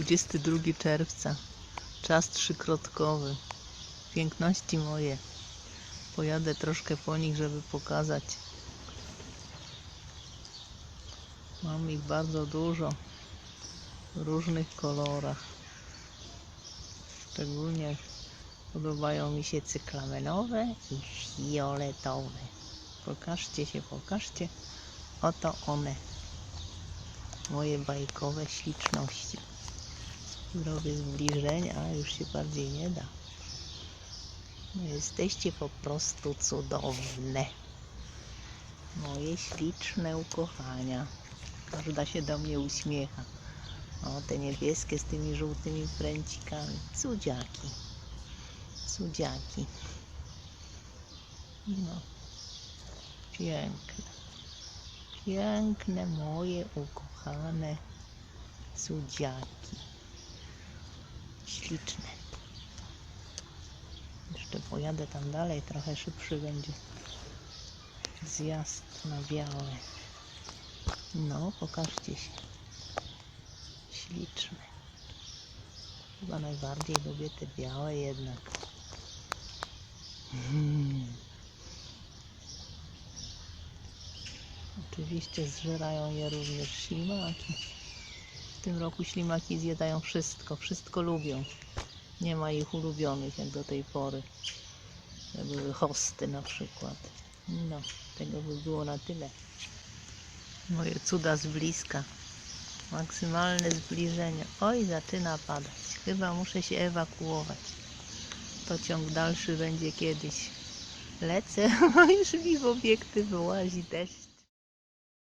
22 czerwca. Czas trzykrotkowy. Piękności moje. Pojadę troszkę po nich, żeby pokazać. Mam ich bardzo dużo. W różnych kolorach. Szczególnie podobają mi się cyklamenowe i fioletowe. Pokażcie się, pokażcie. Oto one. Moje bajkowe śliczności. Zrobię zbliżenia, a już się bardziej nie da. No jesteście po prostu cudowne. Moje śliczne ukochania. Każda się do mnie uśmiecha. O, te niebieskie z tymi żółtymi pręcikami. Cudziaki. Cudziaki. No. Piękne. Piękne moje ukochane cudziaki. Śliczne. Jeszcze pojadę tam dalej, trochę szybszy będzie zjazd na białe. No, pokażcie się. Śliczne. Chyba najbardziej lubię te białe jednak. Mm. Oczywiście zżerają je również ślimaki. W tym roku ślimaki zjadają wszystko, wszystko lubią. Nie ma ich ulubionych jak do tej pory. Jak były hosty na przykład. No, tego by było na tyle. Moje cuda z bliska. Maksymalne zbliżenie. Oj, zaczyna padać. Chyba muszę się ewakuować. Pociąg dalszy będzie kiedyś. Lecę, już mi w obiektyw wyłazi deszcz.